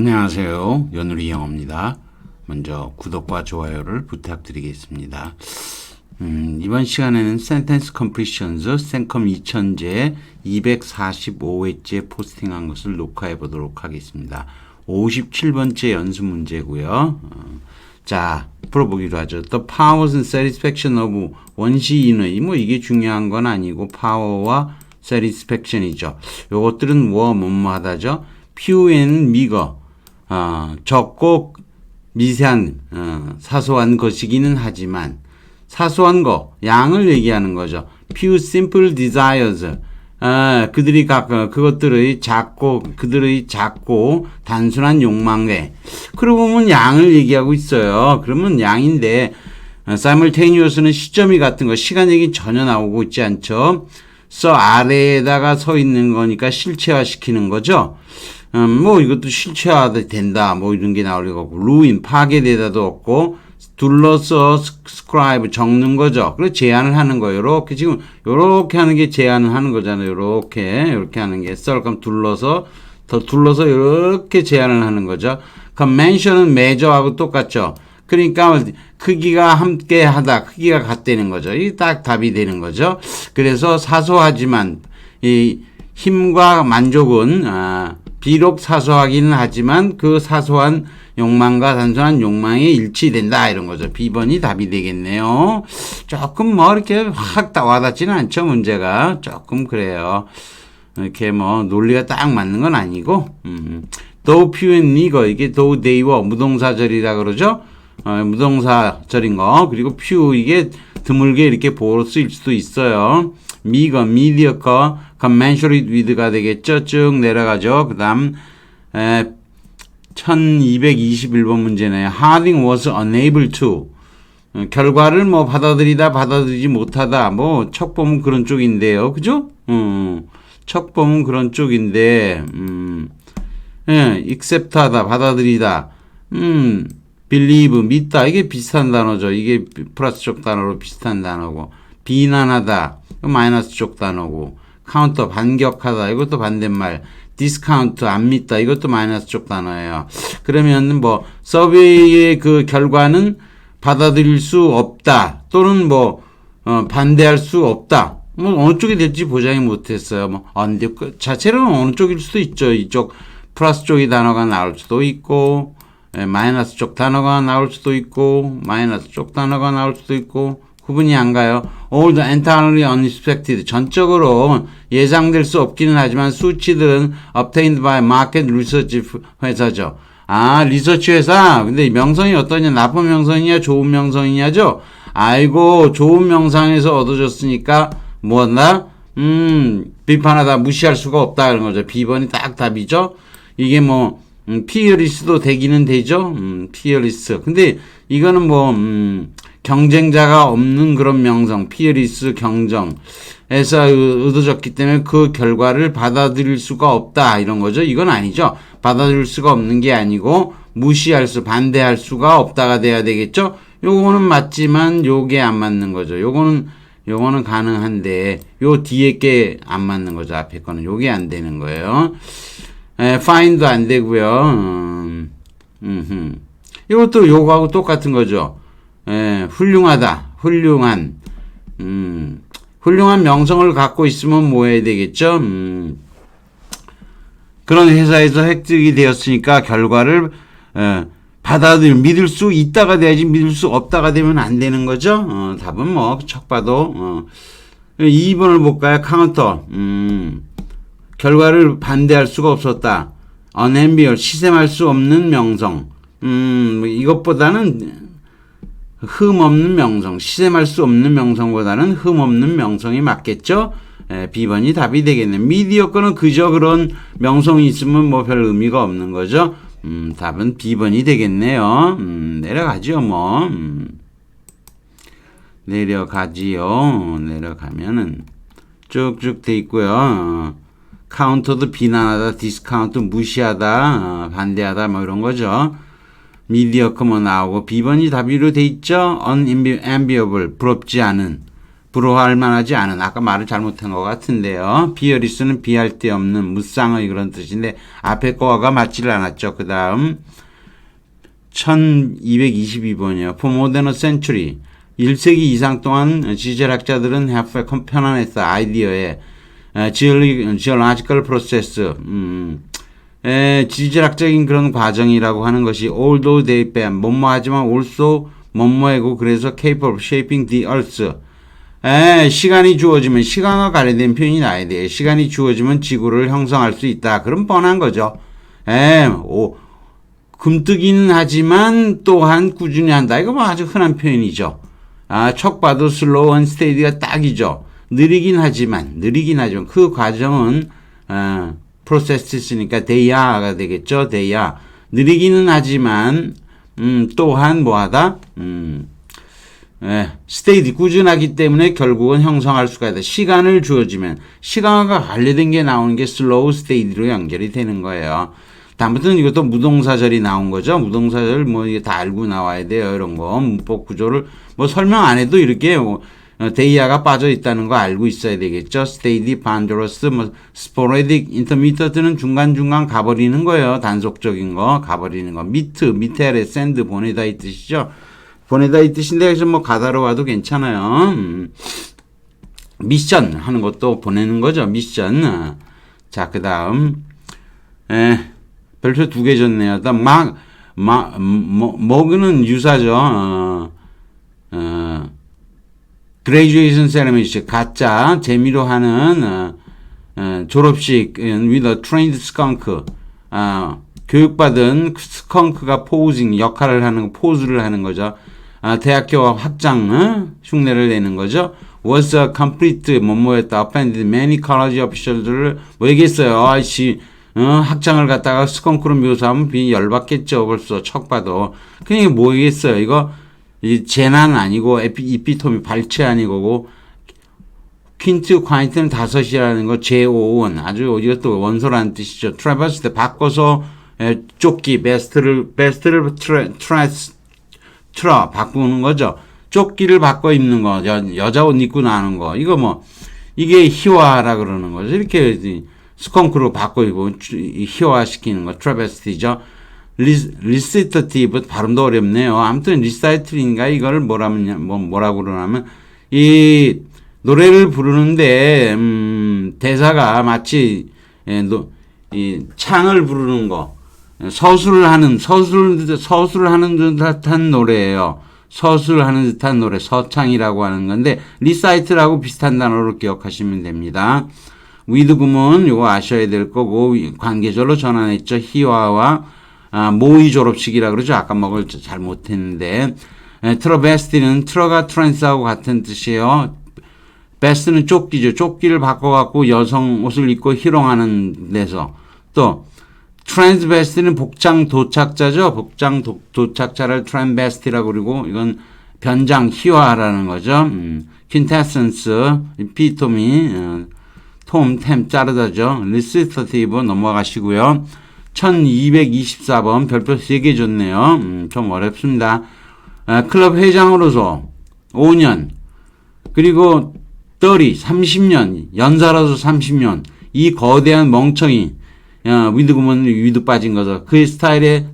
안녕하세요. 연우리 영어입니다. 먼저 구독과 좋아요를 부탁드리겠습니다. 음, 이번 시간에는 Sentence Completions 생컴 2000제 245회째 포스팅한 것을 녹화해 보도록 하겠습니다. 57번째 연습 문제고요. 어, 자, 풀어보기로 하죠. The powers and satisfaction of 원시인의 뭐 이게 중요한 건 아니고 파워와 satisfaction이죠. 요것들은 뭐 뭐뭐 하다죠. few and meager 어, 적고 미세한 어, 사소한 것이기는 하지만 사소한 거 양을 얘기하는 거죠. few simple desires 아, 그들이 각 어, 그것들의 작고 그들의 작고 단순한 욕망에 그러고 보면 양을 얘기하고 있어요. 그러면 양인데 어, simultaneous는 시점이 같은 거 시간 얘기 전혀 나오고 있지 않죠. 써 아래에다가 서 있는 거니까 실체화 시키는 거죠. 음, 뭐 이것도 실체화 된다 뭐 이런 게 나올 없고 루인 파괴되다도 없고 둘러서 스크라이브 적는 거죠. 그래서 제안을 하는 거예요. 요렇게 지금 요렇게 하는 게 제안을 하는 거잖아요. 요렇게 요렇게 하는 게 썰감 둘러서 더 둘러서 요렇게 제안을 하는 거죠. 컨벤션은 매저하고 똑같죠. 그러니까 크기가 함께 하다 크기가 같다는 거죠. 이 딱 답이 되는 거죠. 그래서 사소하지만 이 힘과 만족은 아, 비록 사소하기는 하지만 그 사소한 욕망과 단순한 욕망이 일치된다 이런 거죠. B번이 답이 되겠네요. 조금 뭐 이렇게 확 와닿지는 않죠 문제가 조금 그래요. 이렇게 뭐 논리가 딱 맞는 건 아니고 음. though 이게 though 무동사절이라 그러죠. 어, 무동사절인 거 그리고 few 이게 드물게 이렇게 볼 수일 수도 있어요. meager, mediocre, commensurate with가 되겠죠. 쭉 내려가죠. 그 다음 1221번 문제네요. Harding was unable to. 어, 결과를 뭐 받아들이다 받아들이지 못하다 뭐 척보면 그런 쪽인데요. 그죠? 음, 척보면 그런 쪽인데 음, 예, accept하다 받아들이다 음, believe 믿다 이게 비슷한 단어죠. 이게 플러스 쪽 단어로 비슷한 단어고 비난하다 마이너스 쪽 단어고 카운터 반격하다 이것도 반대말 디스카운트 안 믿다 이것도 마이너스 쪽 단어예요. 그러면 뭐 서베이의 그 결과는 받아들일 수 없다 또는 뭐 어, 반대할 수 없다. 뭐 어느 쪽이 될지 보장이 못했어요. 뭐 언제 그 자체로는 어느 쪽일 수도 있죠. 이쪽 플러스 쪽이 단어가 나올 수도 있고 예, 마이너스 쪽 단어가 나올 수도 있고 마이너스 쪽 단어가 나올 수도 있고 구분이 안 가요. All the entirely unexpected. 전적으로 예상될 수 없기는 하지만 수치들은 obtained by market research 회사죠. 아, 리서치 회사. 근데 명성이 어떠냐? 나쁜 명성이냐? 좋은 명성이냐죠? 아이고, 좋은 명상에서 얻어졌으니까 뭐나? 음, 비판하다 무시할 수가 없다. 그런 거죠. B번이 딱 답이죠. 이게 뭐, 음, 피어리스도 되기는 되죠. 음, 피어리스. 근데 이거는 뭐, 음, 경쟁자가 없는 그런 명성, 피어리스 경정에서 얻어졌기 때문에 그 결과를 받아들일 수가 없다 이런 거죠. 이건 아니죠. 받아들일 수가 없는 게 아니고 무시할 수, 반대할 수가 없다가 돼야 되겠죠. 요거는 맞지만 요게 안 맞는 거죠. 요거는 요거는 가능한데 요 뒤에 게 안 맞는 거죠. 앞에 거는 요게 안 되는 거예요. 에, find도 안 되고요. 음. 이것도 요거하고 똑같은 거죠. 예, 훌륭하다, 훌륭한, 음, 훌륭한 명성을 갖고 있으면 뭐 해야 되겠죠? 음, 그런 회사에서 획득이 되었으니까 결과를 예, 받아들 믿을 수 있다가 돼야지 믿을 수 없다가 되면 안 되는 거죠. 어, 답은 뭐 척 봐도 어. 2번을 볼까요? 카운터. 음, 결과를 반대할 수가 없었다. unenviable, 시샘할 수 없는 명성. 음, 이것보다는 흠 없는 명성, 시샘할 수 없는 명성보다는 흠 없는 명성이 맞겠죠? 에, B번이 답이 되겠네. 미디어 거는 그저 그런 명성이 있으면 뭐 별 의미가 없는 거죠. 음, 답은 B번이 되겠네요. 음, 내려가죠, 뭐. 음. 내려가지요. 내려가면은 쭉쭉 돼 있고요. 어, 카운터도 비난하다, 디스카운트 무시하다, 어, 반대하다, 뭐 이런 거죠. 미디어커 뭐 나오고 B번이 답이로 돼 있죠. unenviable 부럽지 않은 불허할 만하지 않은 아까 말을 잘못한 것 같은데요. 비어리스는 비할 데 없는 무쌍의 그런 뜻인데 앞에 거가 맞지를 않았죠. 그 다음 1222번이요. For more than a century 1세기 이상 동안 지질학자들은 have 편안했어 아이디어에 지올로지컬 프로세스 음, 에, 지질학적인 그런 과정이라고 하는 것이 although they been 뭐뭐 하지만 also 뭐뭐하고 그래서 capable of shaping the earth 에, 시간이 주어지면 시간과 관련된 표현이 나야 돼. 시간이 주어지면 지구를 형성할 수 있다. 그럼 뻔한 거죠. 에, 오, 금뜨기는 하지만 또한 꾸준히 한다. 이거 뭐 아주 흔한 표현이죠. 아, 척 봐도 슬로우 한 스테이디가 딱이죠. 느리긴 하지만, 느리긴 하지만 그 과정은, 어, 프로세스니까 데이아가 되겠죠. 데이아. 느리기는 하지만, 음, 또한 뭐하다? 음, 예, 스테이디 꾸준하기 때문에 결국은 형성할 수가 있다. 시간을 주어지면 시간과 관련된 게 나오는 게 슬로우 스테이디로 연결이 되는 거예요. 다음부터는 이것도 무동사절이 나온 거죠. 무동사절 뭐 이게 다 알고 나와야 돼요. 이런 거 문법 구조를 뭐 설명 안 해도 이렇게 뭐 어, 데이아가 빠져 있다는 거 알고 있어야 되겠죠. 스테이디, 반드로스, 뭐 스포레딕, 인터미터트는 중간 중간 가버리는 거예요. 단속적인 거 가버리는 거. 미트, 아래 샌드 보내다 이 뜻이죠. 보내다 이 뜻인데 그래서 뭐 가다로 와도 괜찮아요. 음. 미션 하는 것도 보내는 거죠. 미션. 자, 그 다음, 에, 별표 두 개 줬네요. 또 막, 막, 뭐, 먹는 유사죠. 어, 어, graduation ceremony, 가짜, 재미로 하는, 어, 어, 졸업식, with a trained skunk. 어, 교육받은 스컹크가 포징 역할을 하는, 포즈를 하는 거죠. 아, 대학교 학장 어? 흉내를 내는 거죠. was a complete 뭐뭐였다. offended many college officials를 뭐 얘기했어요. 아이씨 어, 학장을 갖다가 스컹크로 묘사하면 비 열받겠죠. 벌써 척 봐도. 그냥 이게 뭐겠어요. 이거 이 재난 아니고 에피, 이피토미 발치 아니고 퀸트 콰인트는 다섯이라는 거 제5원 아주 이것도 원소라는 뜻이죠. 트래버스 때 바꿔서 에, 쫓기 베스트를 베스트를 트레, 트레스 트라 바꾸는 거죠. 조끼를 바꿔 입는 거, 여, 여자 옷 입고 나는 거. 이거 뭐 이게 희화라 그러는 거죠. 이렇게 스컹크로 바꿔 입고 희화 시키는 거 트라베스티죠. 리시터티브 발음도 어렵네요. 아무튼 리사이틀인가 이걸 뭐라면 뭐 뭐라고 그러냐면 이 노래를 부르는데 음, 대사가 마치 예, 노, 이 창을 부르는 거 서술을 하는 서술 서술을 하는 듯한 노래예요. 서술을 하는 듯한 노래 서창이라고 하는 건데 리사이트라고 비슷한 단어로 기억하시면 됩니다. 위드 구문 요거 아셔야 될 거고 관계절로 전환했죠. 희화와 아, 모의 졸업식이라 그러죠. 아까 먹을 잘 못했는데 트러베스티는 트러가 트랜스하고 같은 뜻이에요. 베스트는 조끼죠. 조끼를 바꿔갖고 여성 옷을 입고 희롱하는 데서 또 트랜스베스트는 복장 도착자죠. 복장 도, 도착자를 트랜베스트라고 그러고 이건 변장 희화라는 거죠. 음, 퀸테센스, 피토미, 어, 톰, 템 자르다죠. 리시터티브 넘어가시고요. 1224번 별표 3개 줬네요. 음, 좀 어렵습니다. 아, 클럽 회장으로서 5년 그리고 30, 30년 연사로서 30년 이 거대한 멍청이 야, 위드 구면 위드 빠진 거죠. 그 스타일의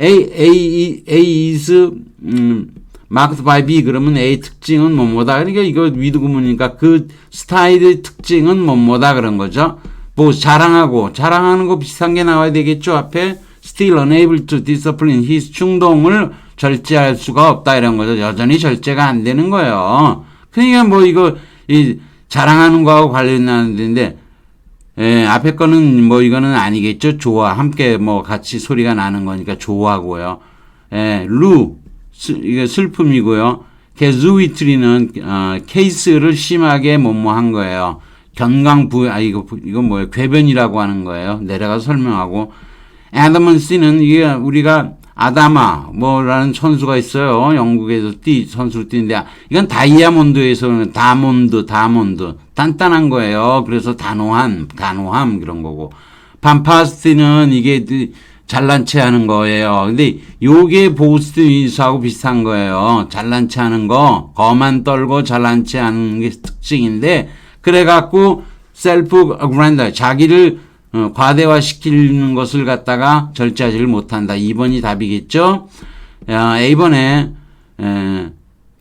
A, A, A is, 음, marked by B 그러면 A 특징은 뭐뭐다. 그러니까 이거 위드 구문이니까 그 스타일의 특징은 뭐뭐다 그런 거죠. 뭐 자랑하고 자랑하는 거 비슷한 게 나와야 되겠죠. 앞에 still unable to discipline his 충동을 절제할 수가 없다 이런 거죠. 여전히 절제가 안 되는 거예요. 그러니까 뭐 이거 이 자랑하는 거하고 관련되는데 예, 앞에 거는 뭐 이거는 아니겠죠. 좋아. 함께 뭐 같이 소리가 나는 거니까 좋아하고요. 예, 루. 이게 슬픔이고요. 게즈위트리는 어, 케이스를 심하게 뭐뭐한 거예요. 견강부 아 이거 이거 뭐예요? 궤변이라고 하는 거예요. 내려가 설명하고 애더먼스는 이게 우리가 아다마 뭐라는 선수가 있어요. 영국에서 뛰 선수로 뛰는데 이건 다이아몬드에서는 다몬드 다몬드 단단한 거예요. 그래서 단호한 단호함 그런 거고 반파스티는 이게 잘난 체 하는 거예요. 근데 요게 보스트 윈스하고 비슷한 거예요. 잘난 체 하는 거, 거만 떨고 잘난 체 하는 게 특징인데, 그래갖고 셀프 그랜더, 자기를 어, 과대화시키는 것을 갖다가 절제하지를 못한다. 2번이 답이겠죠? 야, A번에, 에,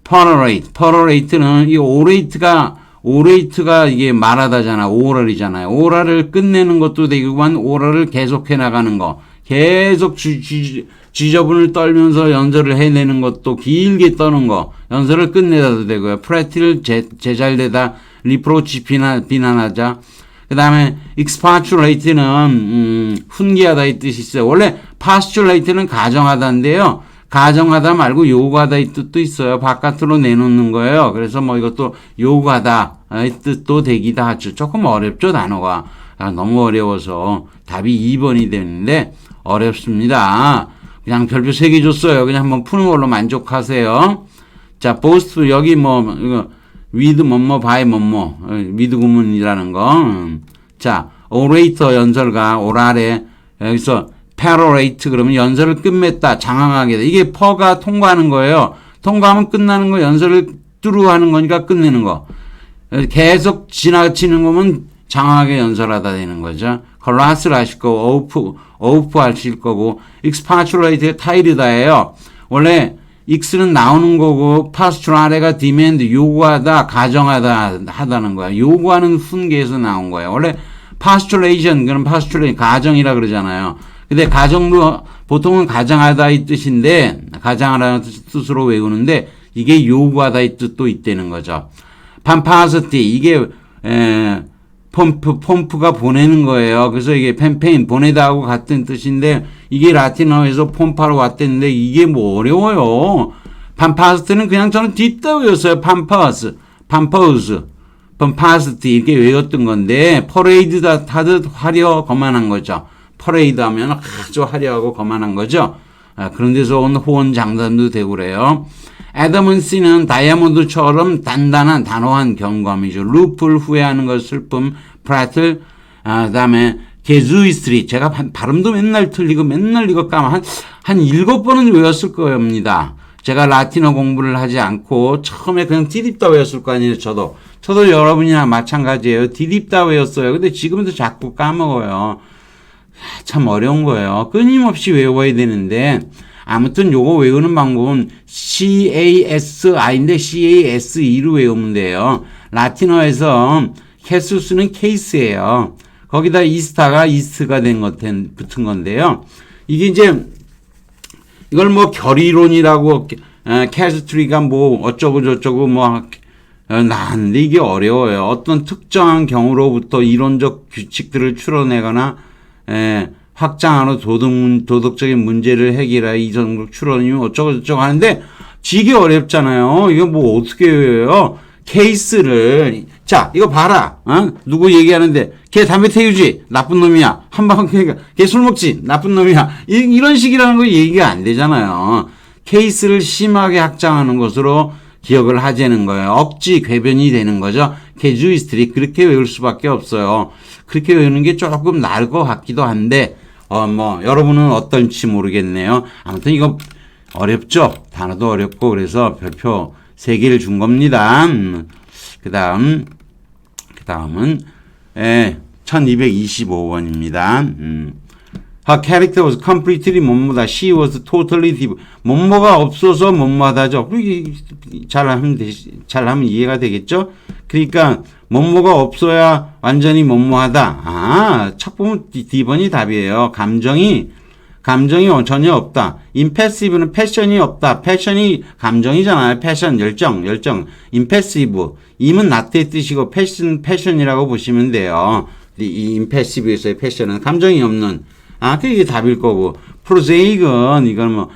퍼러레이트. 퍼러레이트는 이 오레이트가 오레이트가 이게 말하다잖아. 오럴이잖아요. 오랄을 끝내는 것도 되고만 오랄을 계속해 나가는 거. 계속 쥐, 쥐, 쥐저분을 떨면서 연설을 해내는 것도 길게 떠는 거. 연설을 끝내다도 되고요. 프레티를 제, 제잘되다 리프로치 비난, 비난하자. 그 다음에 expostulate는 음, 훈계하다 이 뜻이 있어요. 원래 postulate는 가정하다인데요. 가정하다 말고 요구하다 이 뜻도 있어요. 바깥으로 내놓는 거예요. 그래서 뭐 이것도 요구하다 이 뜻도 되기도 하죠. 조금 어렵죠 단어가. 아, 너무 어려워서 답이 2번이 되는데 어렵습니다. 그냥 별표 3개 줬어요. 그냥 한번 푸는 걸로 만족하세요. 자, 보스트 여기 뭐 이거 위드 뭐뭐 바이 뭐뭐 위드 구문이라는 거. 음. 자, 오레이터 연설가 오랄에 여기서 패러레이트 그러면 연설을 끝맺다 장황하게 돼. 이게 퍼가 통과하는 거예요. 통과하면 끝나는 거 연설을 뚜루 하는 거니까 끝내는 거. 계속 지나치는 거면 장황하게 연설하다 되는 거죠. 컬라스를 하실 거고 오프 오프 하실 거고 익스파츄레이트의 타일이다예요. 원래 익스는 나오는 거고 파스츄라레가 디맨드 요구하다 가정하다 하다는 거야. 요구하는 훈계에서 나온 거예요. 원래 파스츄레이션 그럼 파스츄레이션 가정이라 그러잖아요. 근데 가정도 보통은 가정하다 이 뜻인데 가정하라는 뜻으로 외우는데 이게 요구하다 이 뜻도 있다는 거죠. 판파스티 이게 에, 펌프 펌프가 보내는 거예요. 그래서 이게 펜페인 보내다하고 같은 뜻인데 이게 라틴어에서 pom파로 왔댔는데 이게 뭐 어려워요. 판파스트는 그냥 저는 뒷다 외웠어요. 판파스, 판퍼스, 펌파스티 이렇게 외웠던 건데 퍼레이드다 타듯 화려 거만한 거죠. 퍼레이드 하면 아주 화려하고 거만한 거죠. 아, 그런 데서 온 호언 장단도 되고 그래요. 애더먼스는 다이아몬드처럼 단단한 단호한 경감이죠. 루프를 후회하는 것 슬픔, 프라틀, 아, 그다음에 게주이스트리 제가 한, 발음도 맨날 틀리고 맨날 이거 까면 한, 한 일곱 번은 외웠을 겁니다. 제가 라틴어 공부를 하지 않고 처음에 그냥 디립다 외웠을 거 아니에요, 저도. 저도 여러분이랑 마찬가지예요. 디립다 외웠어요. 근데 지금도 자꾸 까먹어요. 참 어려운 거예요. 끊임없이 외워야 되는데 아무튼 요거 외우는 방법은 CASI인데 CASE로 외우면 돼요. 라틴어에서 캐수스는 케이스예요. 거기다 이스타가 이스트가 된 것, 붙은 건데요. 이게 이제 이걸 뭐 결의론이라고 캐스트리가 뭐 어쩌고 저쩌고 뭐 나는데 이게 어려워요. 어떤 특정한 경우로부터 이론적 규칙들을 추론하거나 에, 확장하는 도덕, 도덕적인 문제를 해결해 이정도 추론이면 어쩌고저쩌고 하는데 지기 어렵잖아요. 이거 뭐 어떻게 해요? 케이스를 자 이거 봐라. 어? 누구 얘기하는데 걔 담배 태우지? 나쁜 놈이야. 한방 그러니까 걔 술 먹지? 나쁜 놈이야. 이, 이런 식이라는 거 얘기가 안 되잖아요. 케이스를 심하게 확장하는 것으로 기억을 하자는 거예요. 억지 궤변이 되는 거죠. 개주이스트리 그렇게 외울 수밖에 없어요. 그렇게 외우는 게 조금 나을 것 같기도 한데 어 뭐 여러분은 어떨지 모르겠네요. 아무튼 이거 어렵죠? 단어도 어렵고 그래서 별표 세 개를 준 겁니다. 음, 그 다음, 그 다음은, 예, 1225번입니다. 음. Her character was completely 뭐뭐다. She was totally div. 뭐뭐가 없어서 뭐뭐하다죠. 잘하면 되, 잘하면 이해가 되겠죠? 그러니까 뭐뭐가 없어야 완전히 뭐뭐하다. 아, 첫 번째 D번이 답이에요. 감정이 감정이 전혀 없다. 임패시브는 패션이 없다. 패션이 감정이잖아요. 패션, 열정, 열정. 임패시브. 임은 나트의 뜻이고 패션, 패션이라고 보시면 돼요. 이 임패시브에서의 패션은 감정이 없는. 아, 그게 답일 거고. 프로제익은 이건 뭐,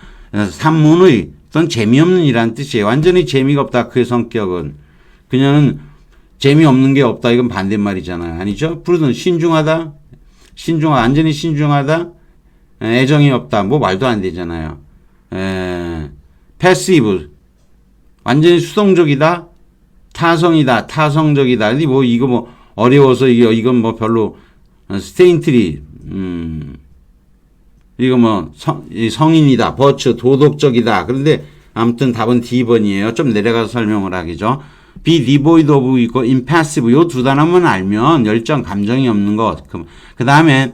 산문의 또는 재미없는 이란 뜻이에요. 완전히 재미가 없다. 그의 성격은. 그녀는 재미없는 게 없다. 이건 반대말이잖아요. 아니죠? 프로는 신중하다. 신중하다. 완전히 신중하다. 애정이 없다. 뭐 말도 안 되잖아요. 에, 패시브. 완전히 수동적이다. 타성이다. 타성적이다. 뭐 이거 뭐 어려워서 이거 이건 뭐 별로 스테인트리 음, 이거 뭐 성, 이 성인이다. 버츠 도덕적이다. 그런데 아무튼 답은 D번이에요. 좀 내려가서 설명을 하기죠. be devoid 있고 impassive 요 두 단어만 알면 열정 감정이 없는 것. 그 다음에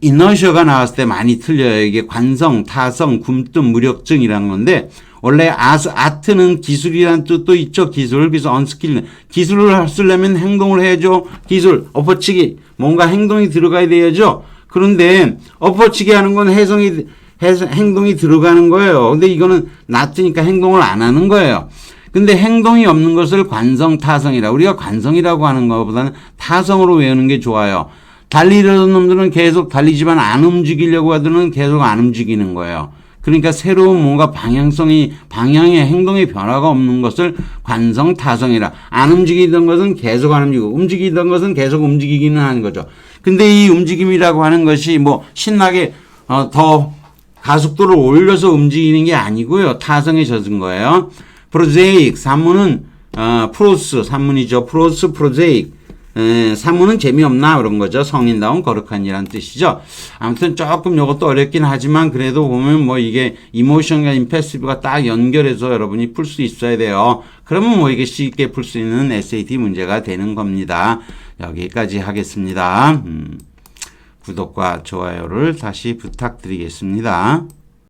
이너셔가 나왔을 때 많이 틀려요. 이게 관성, 타성, 굼뜸, 무력증이라는 건데 원래 아스, 아트는 기술이라는 뜻도 있죠. 기술. 그래서 언스킬은 기술을 쓰려면 행동을 해야죠. 기술, 엎어치기. 뭔가 행동이 들어가야 돼야죠. 그런데 엎어치기 하는 건 해성이 행동이 들어가는 거예요. 근데 이거는 놔두니까 행동을 안 하는 거예요. 근데 행동이 없는 것을 관성 타성이라 우리가 관성이라고 하는 것보다는 타성으로 외우는 게 좋아요. 달리려던 놈들은 계속 달리지만 안 움직이려고 하더는 계속 안 움직이는 거예요. 그러니까 새로운 뭔가 방향성이 방향의 행동의 변화가 없는 것을 관성 타성이라 안 움직이던 것은 계속 안 움직이고 움직이던 것은 계속 움직이기는 하는 거죠. 근데 이 움직임이라고 하는 것이 뭐 신나게 어, 더 가속도를 올려서 움직이는 게 아니고요. 타성에 젖은 거예요. 프로제익 산문은 어, 프로스 산문이죠. 프로스 프로제익 에, 산문은 재미없나 그런 거죠. 성인다운 거룩한이란 뜻이죠. 아무튼 조금 이것도 어렵긴 하지만 그래도 보면 뭐 이게 이모션과 임패시브가 딱 연결해서 여러분이 풀 수 있어야 돼요. 그러면 뭐 이게 쉽게 풀 수 있는 SAT 문제가 되는 겁니다. 여기까지 하겠습니다. 음, 구독과 좋아요를 다시 부탁드리겠습니다.